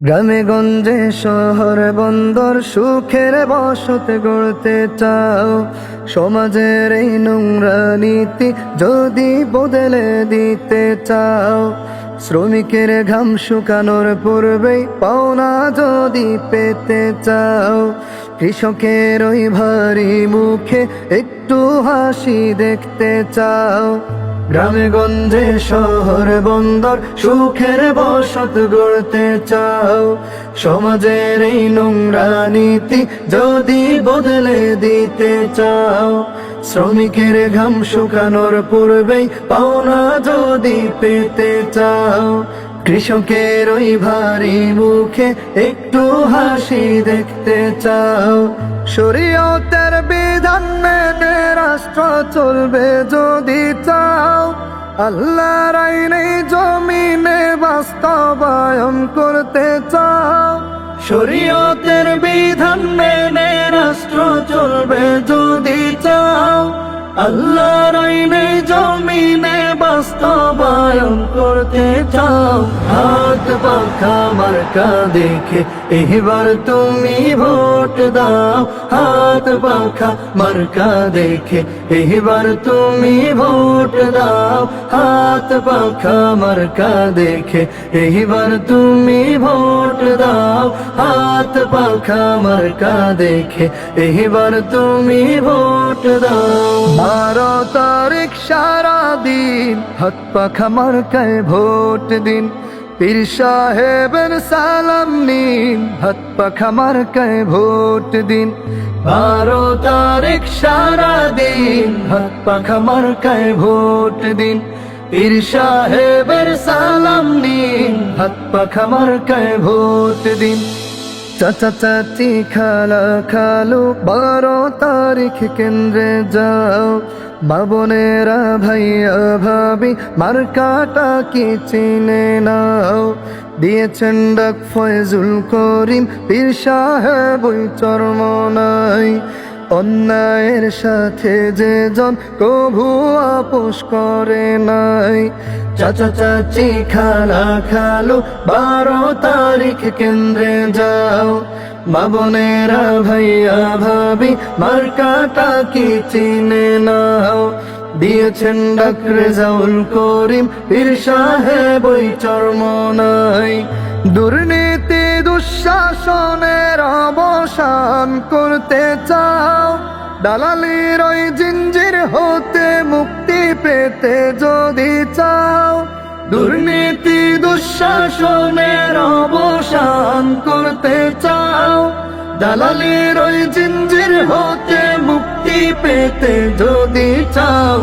গ্রামে গঞ্জে শহর বন্দর, সুখের বসত গড়তে চাও। সমাজের এই নোংরা নীতি যদি বদলে দিতে চাও। শ্রমিকের ঘাম শুকানোর পূর্বেই পাওনা যদি পেতে চাও। কৃষকের ওই ভারী মুখে একটু হাসি দেখতে চাও। গ্রামে গঞ্জে শহর বন্দর, সুখের বসত গড়তে চাও। সমাজের এই নোংরা নীতি যদি বদলে দিতে চাও, শ্রমিকের ঘাম শুকানোর পূর্বেই পাওনা যদি পেতে চাও। কৃষকের ওই ভারী মুখে একটু হাসি দেখতে চাও। শরীয়তের বিধান মেনে রাষ্ট্র চলবে যদি চাও। আল্লাহর আইনে জমিনে বাস্তবায়ন করতে চাও। শরীয়তের বিধান মেনে রাষ্ট্র চলবে যদি চাও। আল্লাহর আইনে বাস্তবায়ন করতে চাও হাত পাখা মার্কা দেখে এবার তুমি ভোট দাও হাত পাখা মার্কা দেখে এবার তুমি ভোট দাও হাত পাখা মার্কা দেখে এবার তুমি ভোট দাও হাত পাখা মার্কা দেখে এবার তুমি ভোট দাও বারো তারিখ সারা দিন হাত পাখা মার্কায় ভোট দিন। পীর সাহেবের সালাম নিন, হাত পাখা মার্কায় ভোট দিন। বারো তারিখ সারা দিন হাত পাখা মার্কায় ভোট দিন। পীর সাহেবের সালাম নিন, হাত পাখা মার্কায় ভোট দিন। চাচা চাচি খালা খালু, বারো তারিখ কেন্দ্রে যাও। বাবনেরা ভাইয়া ভাবি মার কাটা কি চিনে নাও? দিয়েছেন ডাক ফয়জুল করিম, পীর সাহেব ওই চরমনাই। অন্যায়ের সাথে যে জন কভু আপোষ করে নাই। চাচা চাচি খালা খালো, বারো তারিখ কেন্দ্রে যাও। বাবনেরা ভাইয়া, ভাবি, মার্কাটা কি চিনে নাও। দিয়েছেন ডাক রেজাউল করিম, পীর সাহেব ওই চর্মনাই দুর্নীতি দুঃশাসনের অবসান করতে চাও। দালালির ওই জিঞ্জির হতে মুক্তি পেতে যদি চাও। দুর্নীতি, দুঃশাসনের অবসান করতে চাও। দালালির ওই জিঞ্জির হতে মুক্তি পেতে যদি চাও।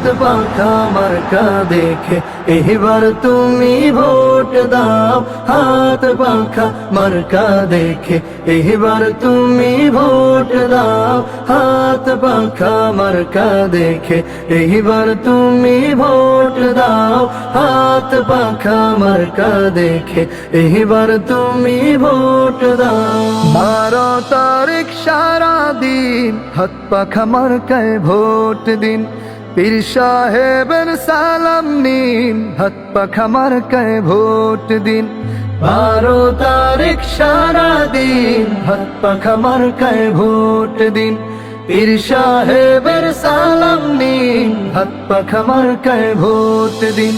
হাত পাখা মার্কা দেখে, এবার তুমি ভোট দাও। হাত পাখা মার্কা দেখে, এবার তুমি ভোট দাও। হাত পাখা মার্কা দেখে, এবার তুমি ভোট দাও। হাত পাখা মার্কা দেখে, এবার তুমি ভোট দাও। বারো তারিখ সারা দিন হাত পাখা মার্কায় ভোট দিন। পীর সাহেবের সালাম নিন, হাত পাখামার মার্কায় ভোট দিন। বারো তারিখ সারা দিন, হাত পাখামার মার্কায় ভোট দিন। পীর সাহেবের সালাম নিন, হাত পাখামার মার্কায় ভোট দিন।